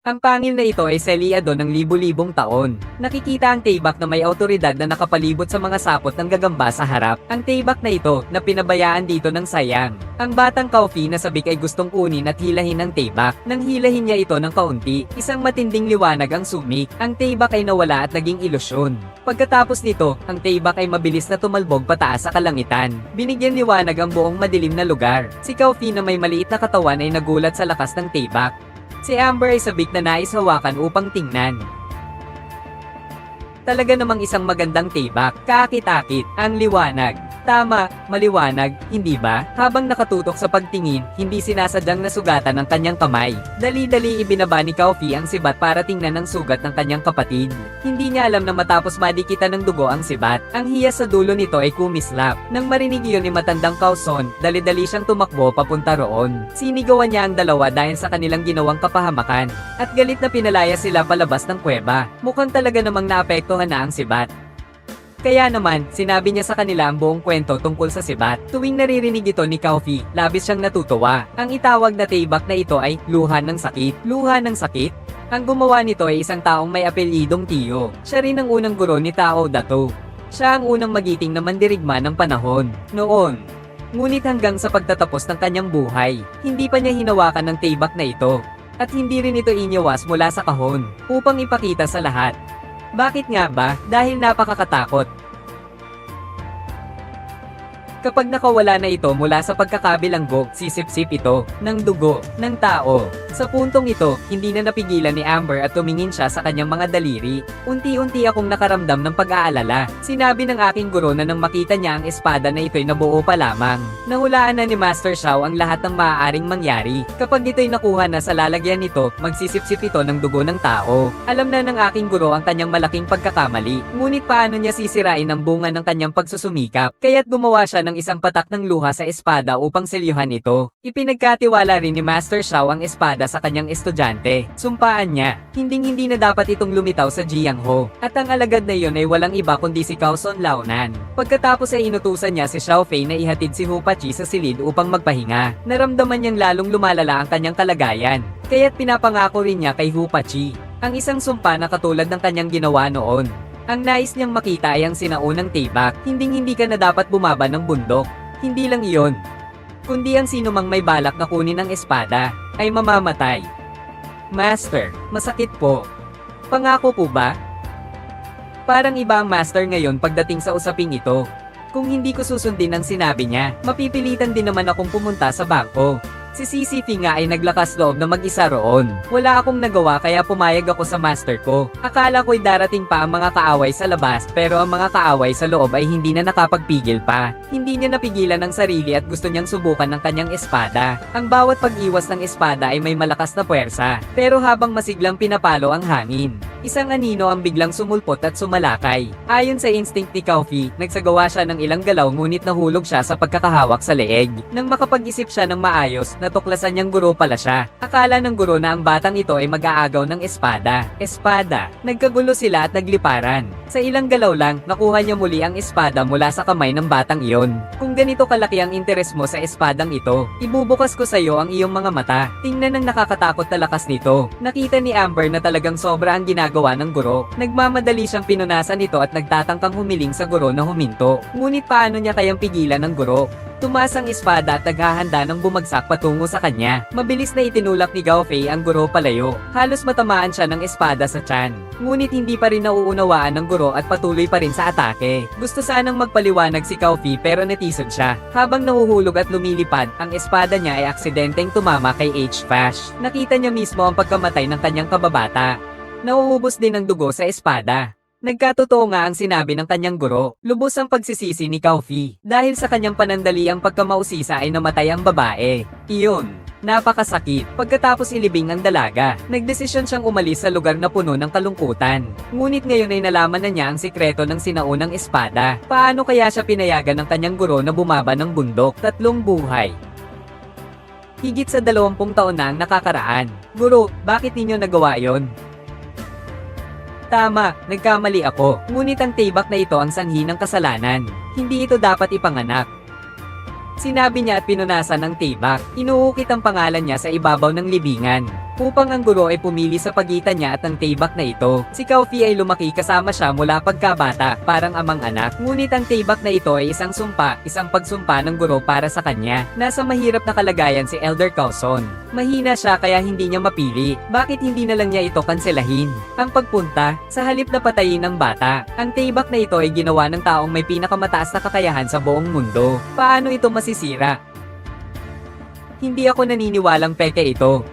Ang pangil na ito ay seliado ng libu-libong taon. Nakikita ang tibak na may autoridad na nakapalibot sa mga sapot ng gagamba sa harap. Ang tibak na ito na pinabayaan dito ng sayang. Ang batang Kaufi na sabik ay gustong kunin at hilahin ang tibak. Nang hilahin niya ito ng kaunti, isang matinding liwanag ang sumik. Ang tibak ay nawala at naging ilusyon. Pagkatapos nito, ang tibak ay mabilis na tumalbog pataas sa kalangitan. Binigyan liwanag ang buong madilim na lugar. Si Kaufi na may maliit na katawan ay nagulat sa lakas ng tibak. Si Amber ay sabik na nais hawakan upang tingnan. Talaga namang isang magandang tibak, kakit-akit, ang liwanag. Tama, maliwanag, hindi ba? Habang nakatutok sa pagtingin, hindi sinasadyang nasugatan ang kanyang kamay. Dali-dali ibinaba ni Kaufi ang sibat para tingnan ang sugat ng kanyang kapatid. Hindi niya alam na matapos madikitan ng dugo ang sibat, ang hiyas sa dulo nito ay kumislap. Nang marinig iyon ni matandang Kauson, dali-dali siyang tumakbo papunta roon. Sinigawan niya ang dalawa dahil sa kanilang ginawang kapahamakan. At galit na pinalaya sila palabas ng kuweba. Mukhang talaga namang naapektuhan na ang sibat. Kaya naman, sinabi niya sa kanila ang buong kwento tungkol sa sibat. Tuwing naririnig ito ni Kaufi, labis siyang natutuwa. Ang itawag na tibak na ito ay luha ng sakit. Luha ng sakit? Ang gumawa nito ay isang taong may apelyidong Tiyo. Siya rin ang unang guro ni Tao Dato. Siya ang unang magiting na mandirigma ng panahon. Noon. Ngunit hanggang sa pagtatapos ng kanyang buhay, hindi pa niya hinawakan ng tibak na ito. At hindi rin ito inyawas mula sa kahon upang ipakita sa lahat. Bakit nga ba? Dahil napakakatakot. Kapag nakawala na ito mula sa pagkakabilanggo, sisip-sip ito ng dugo ng tao. Sa puntong ito, hindi na napigilan ni Amber at tumingin siya sa kanyang mga daliri. Unti-unti akong nakaramdam ng pag-aalala. Sinabi ng aking guro na nang makita niya ang espada na ito'y nabuo pa lamang. Nahulaan na ni Master Shao ang lahat ng maaaring mangyari. Kapag ito'y nakuha na sa lalagyan nito, magsisip-sip ito ng dugo ng tao. Alam na ng aking guro ang kanyang malaking pagkakamali. Ngunit paano niya sisirain ang bunga ng kanyang pagsusumikap? Kaya't gumawa siya ng isang patak ng luha sa espada upang selyuhan ito. Ipinagkatiwala rin ni Master Shao ang espada sa kanyang estudyante. Sumpaan niya, hinding-hindi na dapat itong lumitaw sa Jiang Ho. At ang alagad na iyon ay walang iba kundi si Kaoson Laonan. Pagkatapos ay inutusan niya si Xiao Fei na ihatid si Hu Pachi sa silid upang magpahinga. Naramdaman niyang lalong lumalala ang kanyang kalagayan. Kaya't pinapangako rin niya kay Hu Pachi ang isang sumpa na katulad ng kanyang ginawa noon. Ang nais niyang makita ay ang sinaunang tibak, hinding-hindi ka na dapat bumaba ng bundok. Hindi lang iyon. Kundi ang sino mang may balak na kunin ang espada, ay mamamatay. Master, masakit po. Pangako po ba? Parang iba ang master ngayon pagdating sa usaping ito. Kung hindi ko susundin ang sinabi niya, mapipilitan din naman akong pumunta sa bangko. Si CCP nga ay naglakas loob na mag-isa roon. Wala akong nagawa kaya pumayag ako sa master ko. Akala ko'y darating pa ang mga kaaway sa labas pero ang mga kaaway sa loob ay hindi na nakapagpigil pa. Hindi niya napigilan ang sarili at gusto niyang subukan ng kanyang espada. Ang bawat pag-iwas ng espada ay may malakas na puwersa. Pero habang masiglang pinapalo ang hangin, isang anino ang biglang sumulpot at sumalakay. Ayon sa instinct ni Kaufi, nagsagawa siya ng ilang galaw ngunit nahulog siya sa pagkakahawak sa leeg. Nang makapag-isip siya ng maayos, natuklasan niyang guro pala siya. Akala ng guro na ang batang ito ay mag-aagaw ng espada. Espada. Nagkagulo sila at nagliparan. Sa ilang galaw lang, nakuha niya muli ang espada mula sa kamay ng batang iyon. Kung ganito kalaki ang interes mo sa espadang ito, ibubukas ko sa iyo ang iyong mga mata. Tingnan ang nakakatakot na lakas nito. Nakita ni Amber na talagang sobra ang ginagawa ng guro. Nagmamadali siyang pinunasan ito at nagtatangkang humiling sa guro na huminto. Ngunit paano niya kayang pigilan ng guro? Tumas ang espada at naghahanda ng bumagsak patungo sa kanya. Mabilis na itinulak ni Gao Fei ang guro palayo. Halos matamaan siya ng espada sa tiyan. Ngunit hindi pa rin nauunawaan ng guro at patuloy pa rin sa atake. Gusto sanang magpaliwanag si Gao Fei pero natisod siya. Habang nahuhulog at lumilipad, ang espada niya ay aksidenteng tumama kay H. Fash. Nakita niya mismo ang pagkamatay ng kanyang kababata. Nauubos din ang dugo sa espada. Nagkatotoo nga ang sinabi ng kanyang guro, lubos ang pagsisisi ni Kaufi. Dahil sa kanyang panandali ang pagkamausisa ay namatay ang babae. Iyon, napakasakit. Pagkatapos ilibing ang dalaga, nagdesisyon siyang umalis sa lugar na puno ng kalungkutan. Ngunit ngayon ay nalaman na niya ang sikreto ng sinaunang espada. Paano kaya siya pinayagan ng kanyang guro na bumaba ng bundok? Tatlong buhay. Higit sa dalawampung taon na ang nakakaraan. Guro, bakit ninyo nagawa yon? Tama, nagkamali ako. Ngunit ang tibak na ito ang sanhi ng kasalanan. Hindi ito dapat ipanganak. Sinabi niya at pinunasan ang tibak. Inuukit ang pangalan niya sa ibabaw ng libingan. Upang ang guro ay pumili sa pagitan niya at ang tibak na ito. Si Kaufi ay lumaki kasama siya mula pagkabata, parang amang anak. Ngunit ang tibak na ito ay isang sumpa, isang pagsumpa ng guro para sa kanya. Nasa mahirap na kalagayan si Elder Carlson. Mahina siya kaya hindi niya mapili. Bakit hindi na lang niya ito kanselahin? Ang pagpunta, sa halip na patayin ng bata, ang tibak na ito ay ginawa ng taong may pinakamataas na kakayahan sa buong mundo. Paano ito masisira? Hindi ako naniniwalang peke ito.